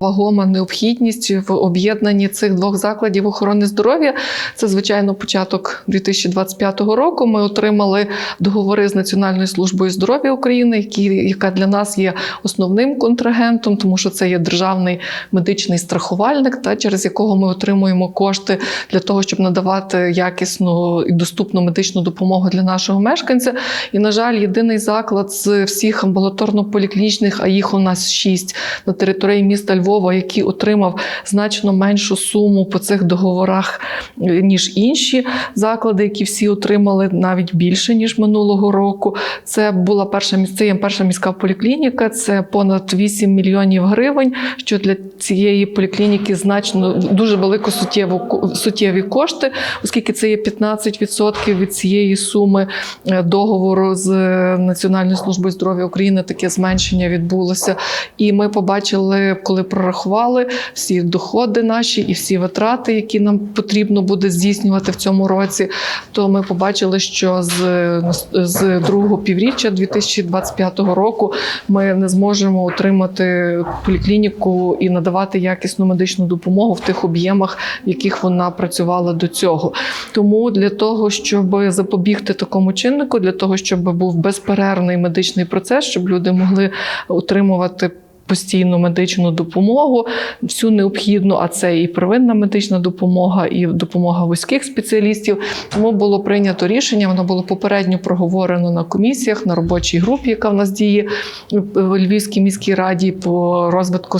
Вагома необхідність в об'єднанні цих двох закладів охорони здоров'я. Це звичайно початок 2025 року. Ми отримали договори з Національною службою здоров'я України, які, яка для нас є основним контрагентом, тому що це є державний медичний страхувальник, та через якого ми отримуємо кошти для того, щоб надавати якісну і доступну медичну допомогу для нашого мешканця. І, на жаль, єдиний заклад з всіх амбулаторно-поліклінічних, а їх у нас шість на території міста Львова, який отримав значно меншу суму по цих договорах, е, ніж інші заклади, які всі отримали навіть більше ніж минулого року. Це була перша це є перша міська поліклініка. Це понад 8 мільйонів гривень. Що для цієї поліклініки значно дуже велико суттєво суттєві кошти, оскільки це є 15% від цієї суми е, договору з е, Національною службою здоров'я України. Таке зменшення відбулося. І ми побачили, коли прорахували всі доходи наші і всі витрати, які нам потрібно буде здійснювати в цьому році, то ми побачили, що з, з другого півріччя 2025 року ми не зможемо отримати поліклініку і надавати якісну медичну допомогу в тих об'ємах, в яких вона працювала до цього. Тому для того, щоб запобігти такому чиннику, для того, щоб був безперервний медичний процес, щоб люди могли отримувати. Постійну медичну допомогу, всю необхідну, а це і первинна медична допомога, і допомога вузьких спеціалістів. Тому було прийнято рішення. Воно було попередньо проговорено на комісіях, на робочій групі, яка в нас діє в Львівській міській раді по розвитку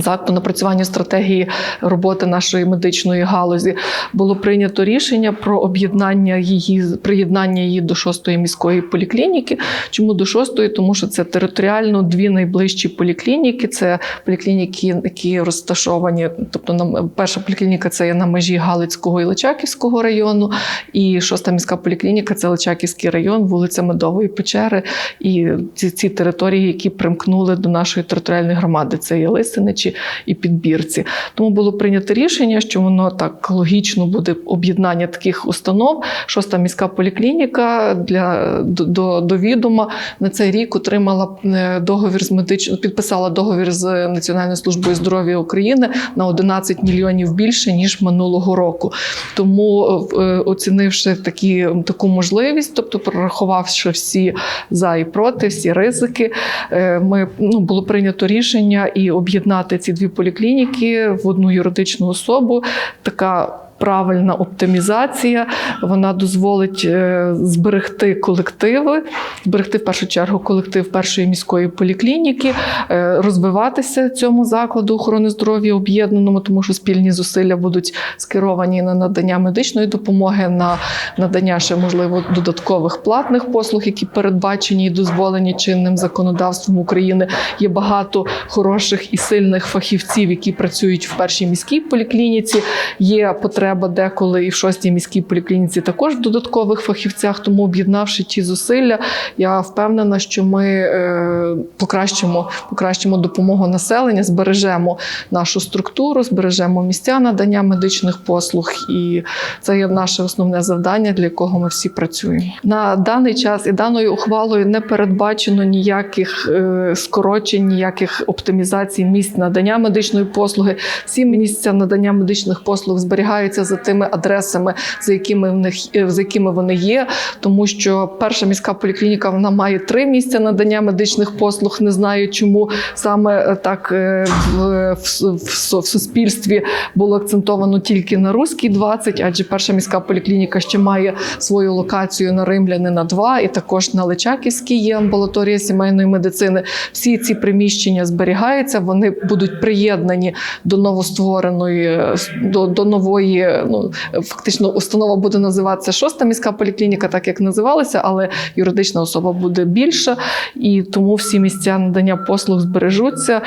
за по напрацюванню стратегії роботи нашої медичної галузі було прийнято рішення про об'єднання її приєднання її до шостої міської поліклініки. Чому до шостої? Тому що це територіально дві найближчі поліклініки. Це поліклініки, які розташовані. Тобто, на перша поліклініка це є на межі Галицького і Личаківського району, і шоста міська поліклініка це Личаківський район, вулиця Медової Печери. І ці, ці території, які примкнули до нашої територіальної громади, це є Лисиничі і підбірці. Тому було прийнято рішення, що воно так логічно буде об'єднання таких установ. Шоста міська поліклініка для до, до, до відома на цей рік отримала е, договір з медичною, підписала договір з Національною службою здоров'я України на 11 мільйонів більше ніж минулого року. Тому, е, оцінивши такі таку можливість, тобто прорахувавши всі за і проти, всі ризики, е, ми ну було прийнято рішення і об'єднати ці дві поліклініки в одну юридичну особу. Така правильна оптимізація. Вона дозволить е, зберегти колективи, зберегти в першу чергу колектив першої міської поліклініки, е, розвиватися цьому закладу охорони здоров'я об'єднаному, тому що спільні зусилля будуть скеровані на надання медичної допомоги, на надання ще можливо додаткових платних послуг, які передбачені і дозволені чинним законодавством України. Є багато хороших і сильних фахівців, які працюють в першій міській поліклініці. Є потреба деколи і в шостій міській поліклініці також в додаткових фахівцях. Тому об'єднавши ті зусилля, я впевнена, що ми е, покращимо, покращимо допомогу населення, збережемо нашу структуру, збережемо місця надання медичних послуг, і це є наше основне завдання, для якого ми всі працюємо. На даний час і даною ухвалою не передбачено ніяких е, скорочень, ніяких оптимізацій місць надання медичної послуги. Всі місця надання медичних послуг зберігаються за тими адресами, за якими в них е, за якими вони є, тому що перша міська поліклініка вона має три місця надання медичних послуг. Не знаю, чому саме е, так е, в, в, в, суспільстві було акцентовано тільки на Руській 20, адже перша міська поліклініка ще має свою локацію на Римлянина 2 і також на Личаківській є амбулаторія сімейної медицини. Всі ці приміщення зберігаються, вони будуть приєднані до новоствореної до, до нової. Ну фактично, установа буде називатися шоста міська поліклініка, так як називалася, але юридична особа буде більша, і тому всі місця надання послуг збережуться.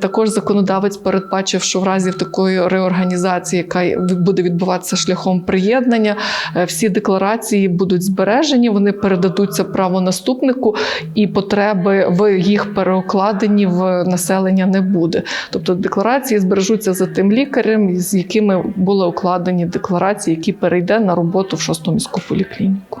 Також законодавець передбачив, що в разі такої реорганізації, яка буде відбуватися шляхом приєднання, е, всі декларації будуть збережені, вони передадуться правонаступнику, і потреби в їх переокладенні в населення не буде. Тобто декларації збережуться за тим лікарем, з якими були укладені декларації, які перейде на роботу в шосту міську поліклініку.